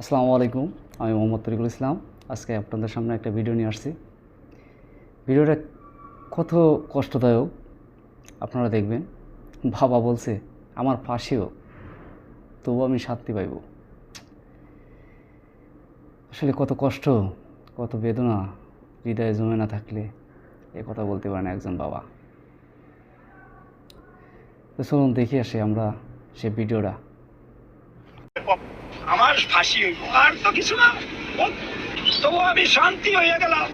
আসসালামু আলাইকুম, আমি মোহাম্মদ তরিকুল ইসলাম। আজকে আপনাদের সামনে একটা ভিডিও নিয়ে আসছি। ভিডিওটা কত কষ্টদায়ক, আপনারা দেখবেন। বাবা বলছে, আমার ফাঁসিও তবু আমি শান্তি পাইব। আসলে কত কষ্ট, কত বেদনা, হৃদয়ে জমে না থাকলে এ কথা বলতে পারে না একজন বাবা। তো চলুন দেখে আসি আমরা সে ভিডিওটা। ফাঁসি হইব। আর তো কিছু না। তবু আমি শান্তি হইয়া গেলাম।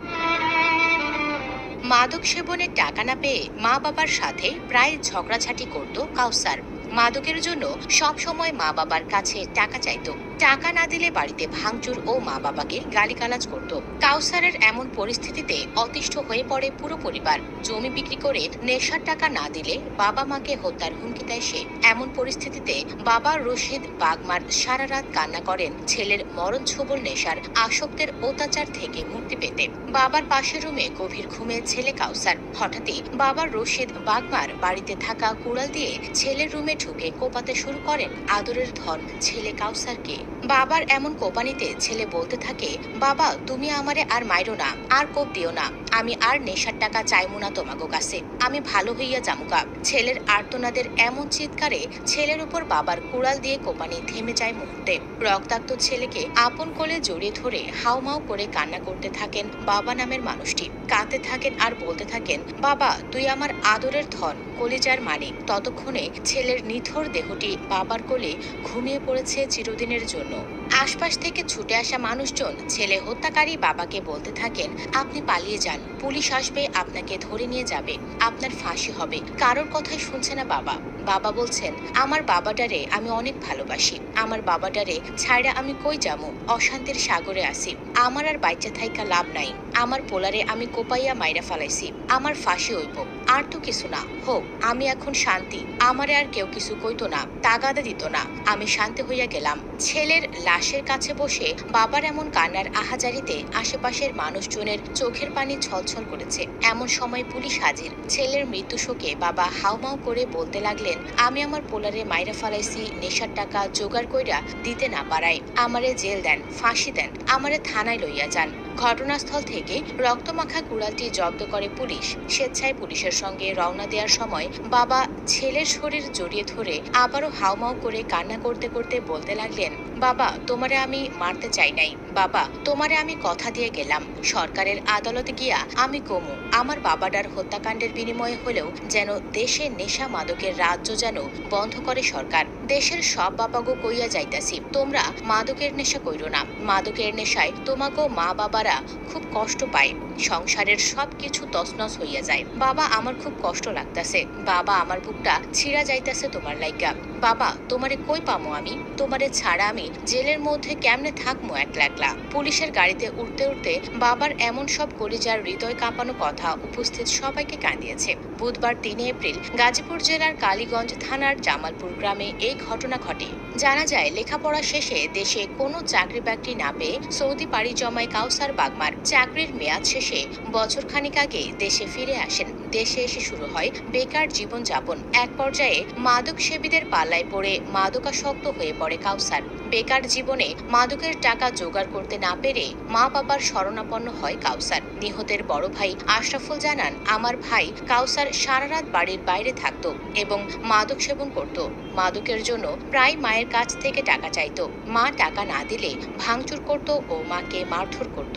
মাদক সেবনের টাকা না পেয়ে মা বাবার সাথে প্রায় ঝগড়াঝাটি করত কাউসার। মাদকের জন্য সব সময় মা বাবার কাছে টাকা চাইতো। টাকা না দিলে বাড়িতে ভাঙচুর ও মা বাবাকে গালিগালাজ করত। কাউসারের এমন পরিস্থিতিতে অতিষ্ঠ হয়ে পড়ে পুরো পরিবার। জমি বিক্রি করে নেশার টাকা না দিলে বাবা মাকে হত্যার হুমকি দেয় সে। এমন পরিস্থিতিতে বাবা রশিদ বাগমার সারা রাত কান্না করেন। ছেলের মরণ ছোবল নেশার আসক্তের অত্যাচার থেকে মুক্তি পেতে। বাবার পাশের রুমে গভীর ঘুমে ছেলে কাউসার। হঠাৎই বাবার রশিদ বাগমার বাড়িতে থাকা কুড়াল দিয়ে ছেলের রুমে ঢুকে কোপাতে শুরু করেন আদরের ধন ছেলে কাউসারকে। বাবার এমন কোপানিতে ছেলে বলতে থাকে, বাবা, তুমি আমারে আর মাইরো না, আর কোপ দিও না। আমি আর নেশার টাকা চাইমু না তোমাগো কাছে। আমি ভালো হইয়া জামুকা ছেলের আর্তনাদের এমন চিৎকারে ছেলের উপর বাবার কুড়াল দিয়ে কোপানি থেমে যায় মুহূর্তে। রক্তাক্ত ছেলেকে আপন কোলে জড়িয়ে ধরে হাউমাউ করে কান্না করতে থাকেন বাবা নামের মানুষটি। কাঁদতে থাকেন আর বলতে থাকেন, বাবা, তুই আমার আদরের ধন, কলিজার মানিক। ততক্ষণে ছেলের নিথর দেহটি বাবার কোলে ঘুমিয়ে পড়েছে চিরদিনের জন্য। আশপাশ থেকে ছুটে আসা মানুষজন, ছেলে হত্যাকারী বাবাকে বলতে থাকেন, আপনি পালিয়ে যান, পুলিশ আসবে, আপনাকে ধরে নিয়ে যাবে, আপনার ফাঁসি হবে। কারোর কথাই শুনছে না বাবা। বাবা বলছেন, আমার বাবাটারে আমি অনেক ভালোবাসি। আমার বাবাটারে ছাইড়া আমি কই যামু? অশান্তির সাগরে আসি আমার আর বাইচা থাইকা লাভ নাই। আমার পোলারে আমি কোপাইয়া মাইরা ফালাইছি। আমার ফাঁসি হইব। আর তো কিছু না। হোক, আমি এখন শান্তি। আমারে আর কেউ কিছু কইতো না, তাগাদা দিত না। আমি শান্তি হইয়া গেলাম। ছেলের লাশের কাছে বসে বাবার এমন কান্নার আহাজারিতে আশেপাশের মানুষজনের চোখের পানি ছলছল করেছে। এমন সময় পুলিশ হাজির। ছেলের মৃত্যু শোকে বাবা হাউমাউ করে বলতে লাগলেন আমি আমার পোলারে মাইরা ফালাইছি, নেশার টাকা জোগাড় কইরা দিতে না পারাই আমারে জেল দেন, ফাঁসি দেন, আমারে থানায় লইয়া যান। ঘটনাস্থল থেকে রক্তমাখা কুড়ালটি জব্দ করে পুলিশ। স্বেচ্ছায় পুলিশের সঙ্গে রওনা দেওয়ার সময় বাবা ছেলের শরীর জড়িয়ে ধরে আবারও হাউমাউ করে কান্না করতে করতে বলতে লাগলেন, বাবা, তোমারে আমি মারতে চাই নাই। বাবা, তোমারে আমি কথা দিয়ে গেলাম। সরকারের আদালতে গিয়া আমি কমু আমার বাবাডার হত্যাকাণ্ডের বিনিময়ে হলেও যেন দেশে নেশা মাদকের রাজ্য যেন বন্ধ করে সরকার। দেশের সব বাবাগো কইয়া যাইতাছি। তোমরা মাদকের নেশা কইরো না। মাদকের নেশায় তোমাগো মা বাবারা খুব কষ্ট পায়। সংসারের সব কিছু তছনছ হইয়া যায়। বাবা, আমার খুব কষ্ট লাগতাছে। বাবা, আমার বুকটা ছিঁড়া যাইতাছে তোমার লাইগা। বাবা, তোমারে কই পামো আমি? তোমারে ছাড়া আমি জেলের মধ্যে কেমনে থাকমো একলা একলা পুলিশের গাড়িতে উঠতে উঠতে বাবার এমন সব কলিজার হৃদয় কাঁপানো কথা উপস্থিত সবাইকে কাঁদিয়েছে। বুধবার তিন এপ্রিল গাজীপুর জেলার কালীগঞ্জ থানার জামালপুর গ্রামে এই ঘটনা ঘটে। জানা যায়, লেখাপড়া শেষে দেশে কোনো চাকরি বাকরি না পেয়ে সৌদি পাড়ি জমায় কাউসার বাগমার চাকরির মেয়াদ শেষে বছরখানিক আগে দেশে ফিরে আসেন। দেশে এসে শুরু হয় বেকার জীবনযাপন। এক পর্যায়ে মাদক সেবীদের পাল্লায় পড়ে মাদকাসক্ত হয়ে পড়ে কাউসার। বেকার জীবনে মাদকের টাকা জোগাড় করতে না পেরে মা বাবার শরণাপন্ন হয় কাউসার। নিহতের বড় ভাই আশরাফুল জানান, আমার ভাই কাউসার সারা রাত বাড়ির বাইরে থাকতো এবং মাদক সেবন করত। মাদকের জন্য প্রায় মায়ের কাছ থেকে টাকা চাইতো। মা টাকা না দিলে ভাঙচুর করত ও মাকে মারধর করত।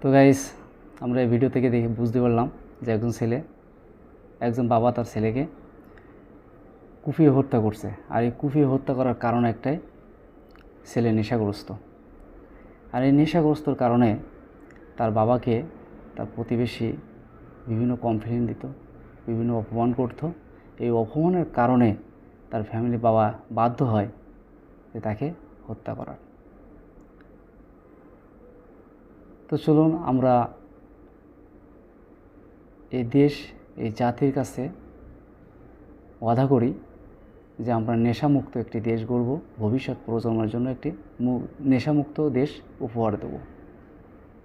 তো গাইস আমরা এই ভিডিও থেকে দেখে বুঝতে পারলাম যে একজন ছেলে, একজন বাবা তার ছেলেকে কুপিয়ে হত্যা করছে। আর এই কুপিয়ে হত্যা করার কারণ একটাই, ছেলে নেশাগ্রস্ত। আর এই নেশাগ্রস্তর কারণে তার বাবাকে তার প্রতিবেশী বিভিন্ন কমপ্লেন দিত, বিভিন্ন অপমান করতো। এই অপমানের কারণে তার ফ্যামিলি বাবা বাধ্য হয় যে তাকে হত্যা করার। তো চলুন আমরা এই দেশ, এই জাতির কাছে ওয়াদা করি। যে আমরা নেশামুক্ত একটি দেশ গড়ব ভবিষ্যৎ প্রজন্মের জন্য একটি নেশামুক্ত দেশ উপহার দেব।